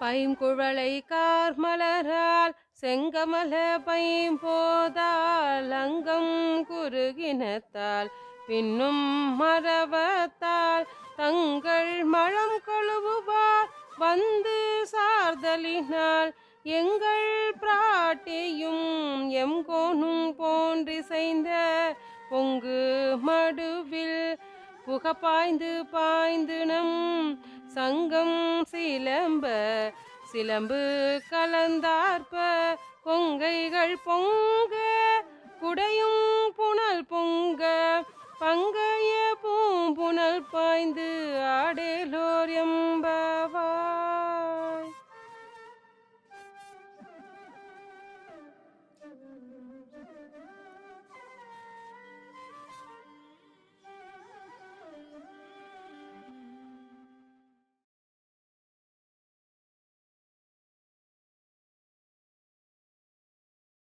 பைங்குழலை கார்மலரால் செங்கமல பைம்போதால் அங்கம் குறுகினத்தால் பின்னும் மரவத்தால் தங்கள் மழம் கழுவுவார் வந்து சார்தலினால் எங்கள் பிராட்டியும் எம்கோனும் போன்றிசைந்த பொங்கு மடு புக பாய்ந்து பாய்ந்து நம் சங்கம் சிலம்ப சிலம்பு கலந்தார்ப்ப கொங்கைகள் பொங்க குடையும் புனல் பொங்க பங்கைய பூம்புனல் பாய்ந்து